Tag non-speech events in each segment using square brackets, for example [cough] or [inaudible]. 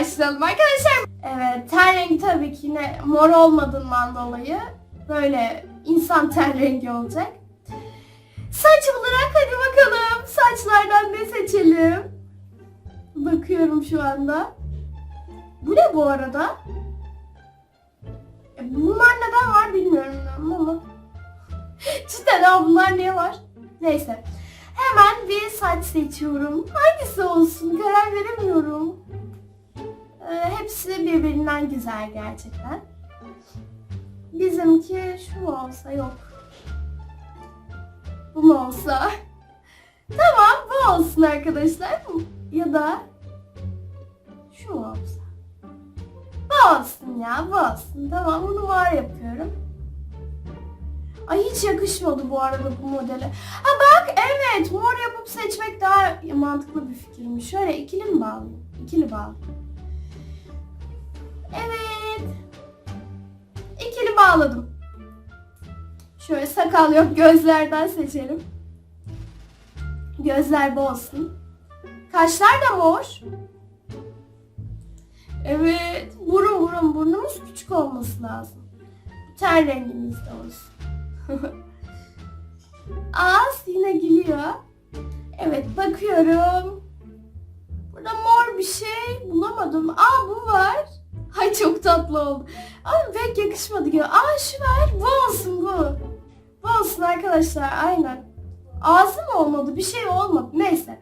başlayalım arkadaşlar. Evet ten rengi tabii ki yine mor olmadığından dolayı böyle insan ten rengi olacak. Saç olarak hadi bakalım saçlardan ne seçelim? Bakıyorum şu anda. Bu ne bu arada? E, bunlar neden var bilmiyorum [laughs] ama. Cidden ha bunlar niye var? Neyse. Hemen bir saç seçiyorum. Hangisi olsun karar veremiyorum. Ee, hepsi birbirinden güzel gerçekten. Bizimki şu mu olsa yok. Bu mu olsa? [laughs] Tamam bu olsun arkadaşlar. Ya da şu mu olsa? Bu olsun ya bu olsun. Tamam bunu var yapıyorum. Ay hiç yakışmadı bu arada bu modele. Ha bak evet mor yapıp seçmek daha mantıklı bir fikirmiş. Şöyle ikili mi bağlayayım? İkili bağlı. Evet. İkili bağladım. Şöyle sakal yok gözlerden seçelim. Gözler bu olsun. Kaşlar da mor. Evet. Burun burun burnumuz küçük olması lazım. Ten rengimiz de olsun. [laughs] Ağız yine gülüyor. Evet bakıyorum. Burada mor bir şey bulamadım. Aa bu var. Ay çok tatlı oldu. Ama pek yakışmadı gibi. Aa şu var. Bu olsun bu. Bu olsun arkadaşlar aynen. Ağzı mı olmadı? Bir şey olmadı. Neyse.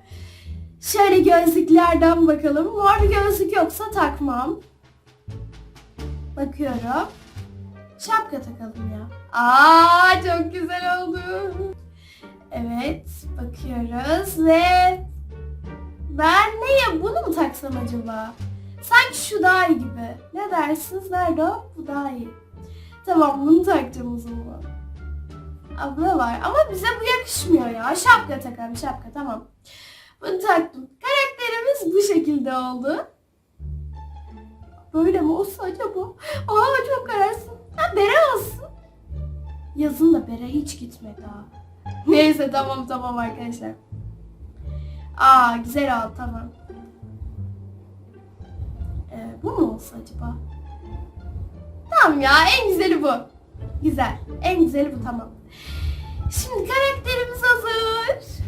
Şöyle gözlüklerden bakalım. Mor bir gözlük yoksa takmam. Bakıyorum. Şapka takalım ya. Aa çok güzel oldu. Evet bakıyoruz ve ben neye bunu mu taksam acaba? Sanki şu daha iyi gibi. Ne dersiniz? Nerede o? Bu daha iyi. Tamam bunu takacağım o zaman. Abla var ama bize bu yakışmıyor ya. Şapka takalım şapka tamam. Bunu taktım. Karakterimiz bu şekilde oldu. Böyle mi olsa acaba? Aa çok kararsın. Ha bere olsun. Yazın da bere hiç gitmedi ha. Neyse tamam tamam arkadaşlar. Aa güzel oldu tamam. Bu mu olsa acaba? Tamam ya en güzeli bu. Güzel. En güzeli bu tamam. Şimdi karakterimiz hazır.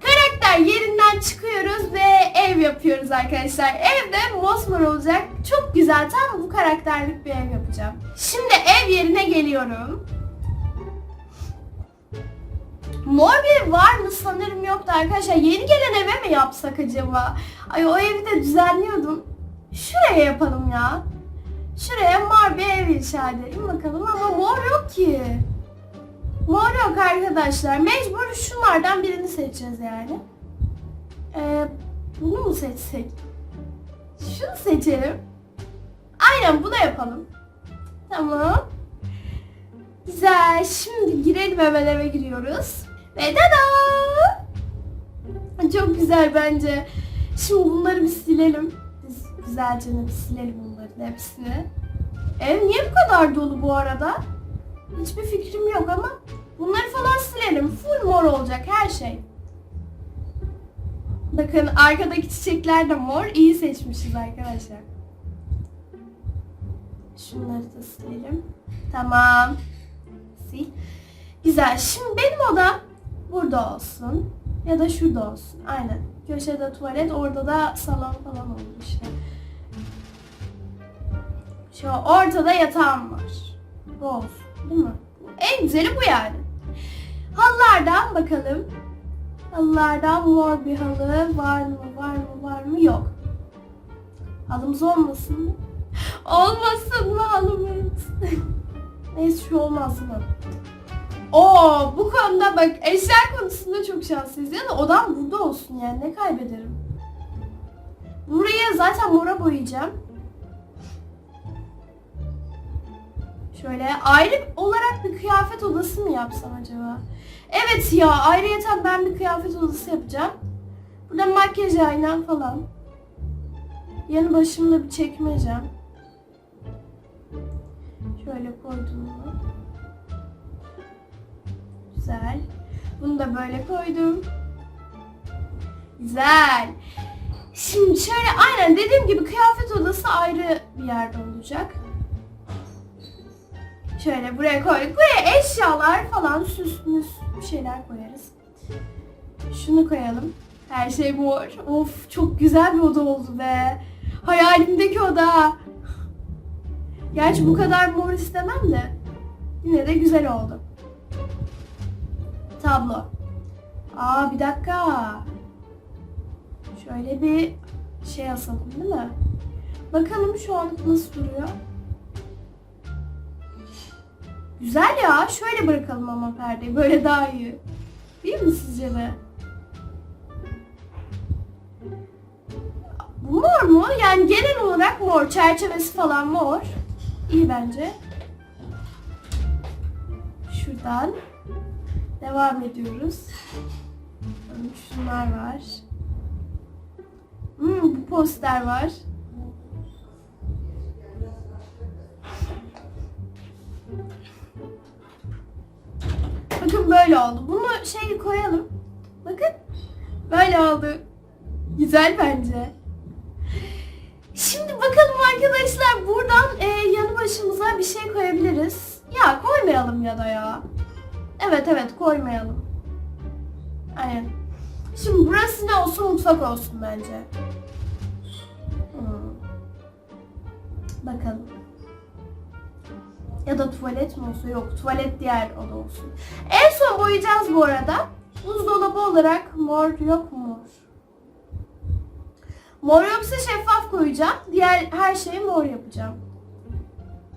Karakter yerinden çıkıyoruz ve ev yapıyoruz arkadaşlar. Evde mosmor olacak. Çok güzel. Tam bu karakterlik bir ev yapacağım. Şimdi ev yerine geliyorum. Mor bir var mı sanırım yoktu arkadaşlar. Yeni gelen eve mi yapsak acaba? Ay o evi de düzenliyordum. Şuraya yapalım ya. Şuraya mor bir ev inşa edelim bakalım ama mor yok ki. Mor yok arkadaşlar. Mecbur şunlardan birini seçeceğiz yani. Ee, bunu mu seçsek? Şunu seçelim. Aynen bunu yapalım. Tamam. Güzel. Şimdi girelim hemen eve giriyoruz. Ve dada! Çok güzel bence. Şimdi bunları bir silelim. Biz güzelce bir silelim bunların hepsini. Ev niye bu kadar dolu bu arada? Hiçbir fikrim yok ama bunları falan silelim. Full mor olacak her şey. Bakın arkadaki çiçekler de mor. İyi seçmişiz arkadaşlar. Şunları da silelim. Tamam. Sil. Güzel. Şimdi benim odam burada olsun. Ya da şurada olsun. Aynen. Köşede tuvalet, orada da salon falan olur işte. Şu ortada yatağım var. Bu olsun. Değil mi? En güzeli bu yani. Halılardan bakalım. Halılardan mor bir halı var mı var mı var mı yok. Halımız olmasın mı? [gasps] Olmasın mı halımız? [laughs] Neyse şu olmaz mı? Oo bu konuda bak eşya konusunda çok şanslıyız ya da odam burada olsun yani ne kaybederim. Buraya zaten mora boyayacağım. Şöyle ayrı olarak bir kıyafet odası mı yapsam acaba? Evet ya ayrıyeten ben bir kıyafet odası yapacağım. Burada makyaj aynam falan. Yanı başımda bir çekmecem. Şöyle koydum mu? Güzel. Bunu da böyle koydum. Güzel. Şimdi şöyle aynen dediğim gibi kıyafet odası ayrı bir yerde olacak. Şöyle buraya koyduk. Buraya eşyalar falan süs müs bir şeyler koyarız. Şunu koyalım. Her şey mor. Of çok güzel bir oda oldu be. Hayalimdeki oda. Gerçi bu kadar mor istemem de. Yine de güzel oldu. Tablo. Aa bir dakika. Şöyle bir şey asalım değil mi? Bakalım şu an nasıl duruyor. Güzel ya. Şöyle bırakalım ama perdeyi. Böyle daha iyi. Değil mi sizce de? Mor mu? Yani genel olarak mor. Çerçevesi falan mor. İyi bence. Şuradan devam ediyoruz. Şunlar var. Hmm, bu poster var. Bakın böyle oldu. Bunu şey koyalım. Bakın. Böyle oldu. Güzel bence. Şimdi bakalım arkadaşlar buradan e, yanı başımıza bir şey koyabiliriz. Ya koymayalım ya da ya. Evet evet koymayalım. Aynen. Şimdi burası ne olsun mutfak olsun bence. Hmm. Bakalım. Ya da tuvalet mi olsun? Yok tuvalet diğer oda olsun. En son boyayacağız bu arada. Buzdolabı olarak mor yok mu mor? Yoksa şeffaf koyacağım. Diğer her şeyi mor yapacağım.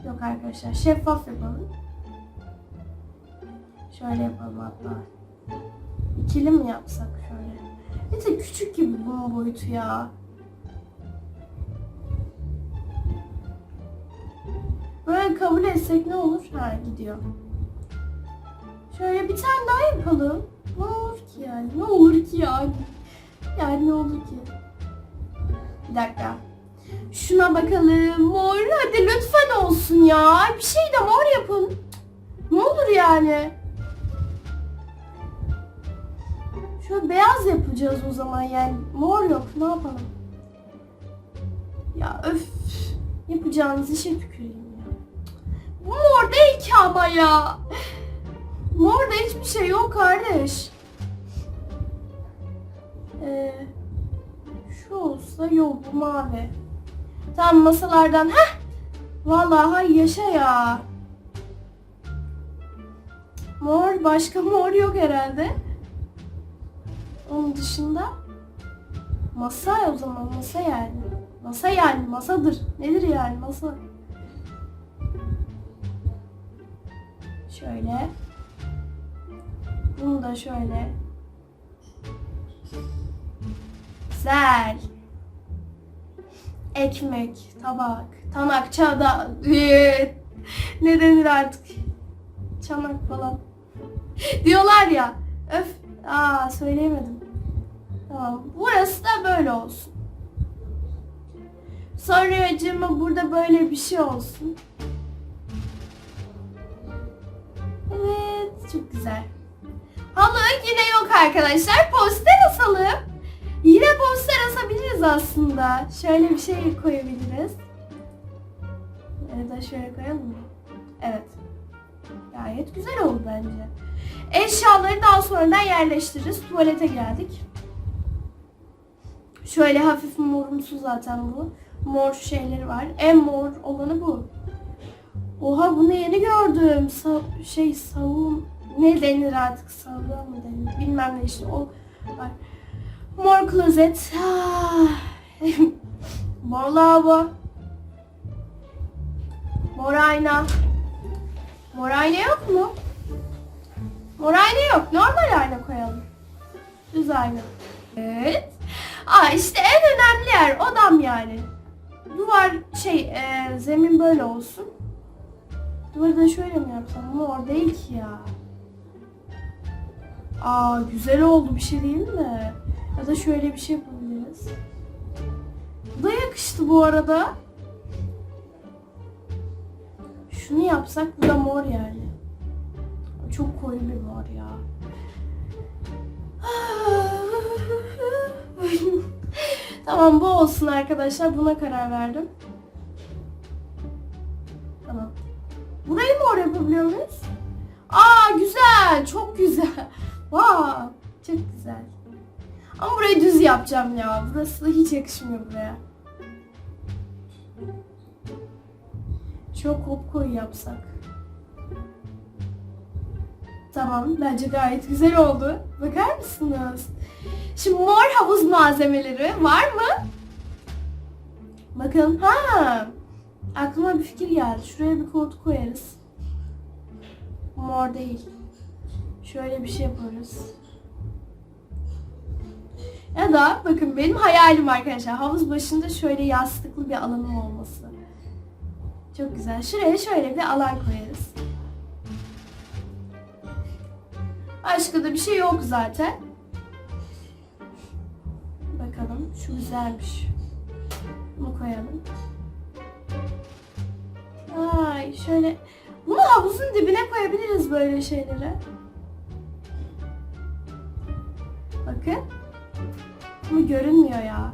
Yok arkadaşlar şeffaf yapalım. Şöyle yapalım hatta. İkili mi yapsak şöyle? Bir de küçük gibi bunun boyutu ya. Böyle kabul etsek ne olur? Ha gidiyor. Şöyle bir tane daha yapalım. Ne olur ki yani? Ne olur ki yani? Yani ne olur ki? Bir dakika. Şuna bakalım. Mor hadi lütfen olsun ya. Bir şey de mor yapın. Ne olur yani? Şöyle beyaz yapacağız o zaman yani. Mor yok. Ne yapalım? Ya öf. Yapacağınız işe tüküreyim ya. Bu mor değil ki ama ya. Morda hiçbir şey yok kardeş. Ee, şu olsa yok bu mavi. Tamam masalardan. Heh. Vallahi yaşa ya. Mor başka mor yok herhalde. Onun dışında masa o zaman masa yani. Masa yani masadır. Nedir yani masa? Şöyle. Bunu da şöyle. Güzel. Ekmek, tabak, tanak, çada, [laughs] ne denir artık? Çanak falan. [laughs] Diyorlar ya. Öf. Aa söyleyemedim. Tamam. Burası da böyle olsun. Sonra acıma burada böyle bir şey olsun. Evet. Çok güzel. Halı yine yok arkadaşlar. Poster asalım. Yine poster asabiliriz aslında. Şöyle bir şey koyabiliriz. Ya da şöyle koyalım mı? Evet. Gayet güzel oldu bence. Eşyaları daha sonradan yerleştiririz. Tuvalete geldik. Şöyle hafif morumsu zaten bu. Mor şeyleri var. En mor olanı bu. Oha bunu yeni gördüm. Sa- şey savun ne denir artık savun mı denir bilmem ne işte o var. Mor klozet. Ah. [laughs] Mor lavabo. Mor ayna. Mor ayna yok mu? Mor ayna yok. Normal ayna koyalım. Düz ayna. Evet. Aa işte en önemli yer odam yani. Duvar şey e, zemin böyle olsun. Duvarı da şöyle mi yapsam? Mor değil ki ya. Aa güzel oldu bir şey değil mi? Ya da şöyle bir şey yapabiliriz. Bu da yakıştı bu arada. Şunu yapsak bu da mor yani. Çok koyu bir mor ya. Tamam bu olsun arkadaşlar. Buna karar verdim. Tamam. Burayı mor yapabiliyor muyuz? Aa güzel. Çok güzel. Wow. Çok güzel. Ama burayı düz yapacağım ya. Burası da hiç yakışmıyor buraya. Çok hop koyu yapsak. Tamam. Bence gayet güzel oldu. Bakar mısınız? Şimdi mor havuz malzemeleri var mı? Bakın. Ha. Aklıma bir fikir geldi. Şuraya bir koltuk koyarız. Mor değil. Şöyle bir şey yaparız. Ya da bakın benim hayalim arkadaşlar havuz başında şöyle yastıklı bir alanım olması. Çok güzel. Şuraya şöyle bir alan koyarız. Başka da bir şey yok zaten. Bakalım şu güzelmiş. Bunu koyalım. Ay şöyle. Bunu havuzun dibine koyabiliriz böyle şeyleri. Bakın. Ama görünmüyor ya.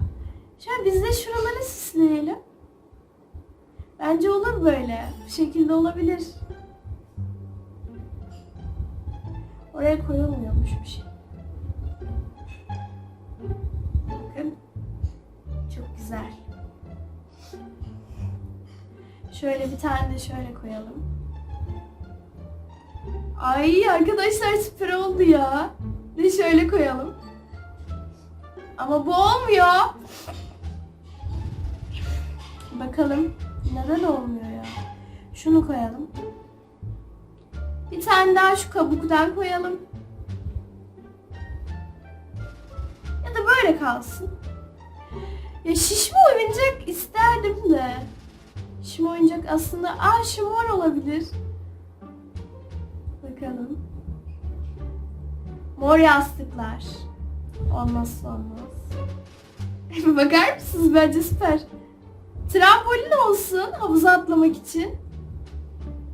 Şöyle biz de şuraları süsleyelim. Bence olur böyle. Bu şekilde olabilir. Oraya koyulmuyormuş bir şey. Bakın. Çok güzel. Şöyle bir tane de şöyle koyalım. Ay arkadaşlar süper oldu ya. Bir şöyle koyalım. Ama bu olmuyor. Bakalım neden olmuyor ya. Şunu koyalım. Bir tane daha şu kabuktan koyalım. Ya da böyle kalsın. Ya şişme oyuncak isterdim de. Şişme oyuncak aslında... Aa olabilir. Bakalım. Mor yastıklar. Olmazsa olmaz. [laughs] Bakar mısınız? Bence süper. Trambolin olsun havuza atlamak için.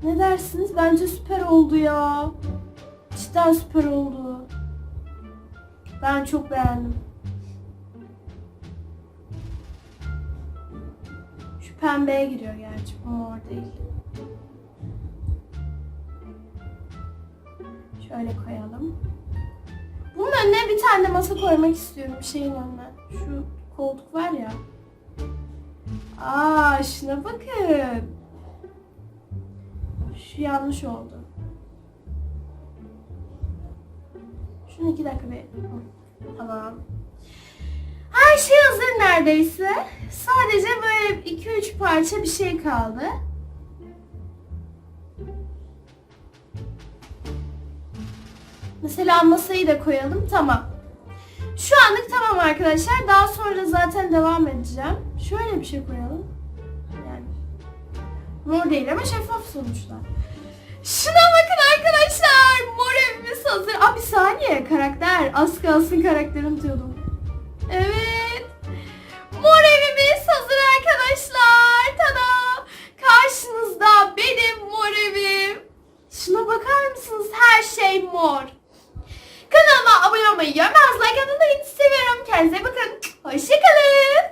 Ne dersiniz? Bence süper oldu ya. Cidden süper oldu. Ben çok beğendim. Şu pembeye giriyor gerçi. Bu mor değil. Şöyle koyalım. Bunun önüne bir tane masa koymak istiyorum bir şeyin önüne. Şu koltuk var ya. Aa şuna bakın. Şu yanlış oldu. Şunu iki dakika bir... Tamam. Her şey hazır neredeyse. Sadece böyle iki üç parça bir şey kaldı. Mesela masayı da koyalım. Tamam. Şu anlık tamam arkadaşlar. Daha sonra zaten devam edeceğim. Şöyle bir şey koyalım. Mor değil ama şeffaf sonuçta. Şuna bakın arkadaşlar. Mor evimiz hazır. Aa bir saniye. Karakter. Az kalsın karakter unutuyordum. Evet. Mor evimiz hazır arkadaşlar. Tada. Karşınızda benim mor evim. Şuna bakar mısınız? Her şey mor. Kanalıma abone olmayı, yorum like atmayı seviyorum. Kendinize bakın. Hoşçakalın.